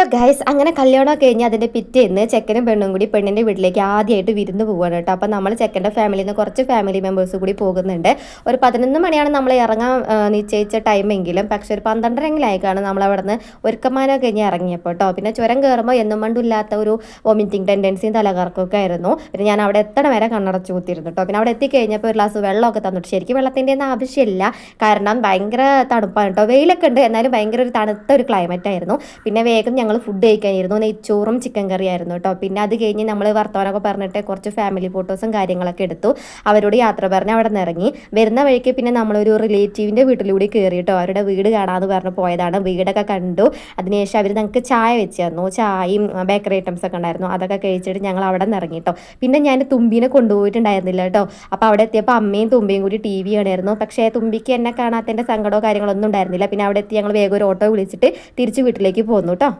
Hello guys അങ്ങനെ കല്യാണം കഴിഞ്ഞ് അതിന്റെ പിറ്റേന്ന് ചെക്കനും പെണ്ണും കൂടി പെണ്ണിന്റെ വീട്ടിലേക്ക് ആദ്യമായിട്ട് വിരുന്ന് പോവാണ് കേട്ടോ. അപ്പോൾ നമ്മൾ ചെക്കന്റെ ഫാമിലിയിൽ നിന്ന് കുറച്ച് ഫാമിലി മെമ്പേഴ്സ് കൂടി പോകുന്നുണ്ട്. ഒരു പതിനൊന്ന് മണിയാണ് നമ്മൾ ഇറങ്ങാൻ നിശ്ചയിച്ച ടൈമെങ്കിലും പക്ഷേ ഒരു പന്ത്രണ്ടരങ്കിലായിക്കാണ് നമ്മൾ അവിടെ നിന്ന് ഒരുക്കമാനൊക്കെ കഴിഞ്ഞ് ഇറങ്ങിയപ്പോൾ കേട്ടോ. പിന്നെ ചുരം കയറുമ്പോൾ എന്നും മണ്ടില്ലാത്ത ഒരു വോമിറ്റിംഗ് ടെൻഡൻസിയും തലകറക്കമൊക്കെ ആയിരുന്നു. പിന്നെ ഞാൻ അവിടെ എത്തണ വരെ കണ്ണടച്ച് കൂത്തിയിരുന്നു കേട്ടോ. പിന്നെ അവിടെ എത്തിക്കഴിഞ്ഞപ്പോൾ ഒരു ഗ്ലാസ് വെള്ളമൊക്കെ തന്നിട്ട് ശരിക്കും വെള്ളത്തിന്റെ ഒന്നും ആവശ്യമില്ല. കാരണം ഭയങ്കര തണുപ്പാണ് കേട്ടോ. വെയിലൊക്കെ ഉണ്ട്. എന്നാലും ഭയങ്കര ഒരു തണുത്ത ഒരു ക്ലൈമറ്റ് ആയിരുന്നു. പിന്നെ വേഗം ഞങ്ങൾ ഫുഡ് കഴിക്കാനായിരുന്നു. നെയ്ച്ചോറും ചിക്കൻ കറി ആയിരുന്നു കേട്ടോ പിന്നെ അത് കഴിഞ്ഞ് നമ്മൾ വർത്തമാനമൊക്കെ പറഞ്ഞിട്ട് കുറച്ച് ഫാമിലി ഫോട്ടോസും കാര്യങ്ങളൊക്കെ എടുത്തു. അവരോട് യാത്ര പറഞ്ഞ് അവിടെ നിന്ന് ഇറങ്ങി. വരുന്ന വഴിക്ക് പിന്നെ നമ്മളൊരു റിലേറ്റീവിന്റെ വീട്ടിലൂടെ കയറി കേട്ടോ അവരുടെ വീട് കാണാമെന്ന് പറഞ്ഞ് പോയതാണ്. വീടൊക്കെ കണ്ടു. അതിനുശേഷം അവർ ഞങ്ങൾക്ക് ചായ വെച്ച് തന്നു. ചായയും ബേക്കറി ഐറ്റംസ് ഒക്കെ ഉണ്ടായിരുന്നു. അതൊക്കെ കഴിച്ചിട്ട് ഞങ്ങൾ അവിടെ നിന്ന് ഇറങ്ങി കേട്ടോ പിന്നെ ഞാൻ തുമ്പീനെ കൊണ്ടുപോയിട്ടുണ്ടായിരുന്നില്ല കേട്ടോ അപ്പോൾ അവിടെ എത്തിയപ്പോൾ അമ്മയും തുമ്പിയും കൂടി ടി വി ആണായിരുന്നു പക്ഷേ തുമ്പിക്ക് എന്നെ കാണാത്തതിന്റെ സങ്കടമോ കാര്യങ്ങളൊന്നും ഉണ്ടായിരുന്നില്ല. പിന്നെ അവിടെ എത്തി ഞങ്ങൾ വേഗം ഒരു ഓട്ടോ വിളിച്ചിട്ട് തിരിച്ച് വീട്ടിലേക്ക് പോന്നു കേട്ടോ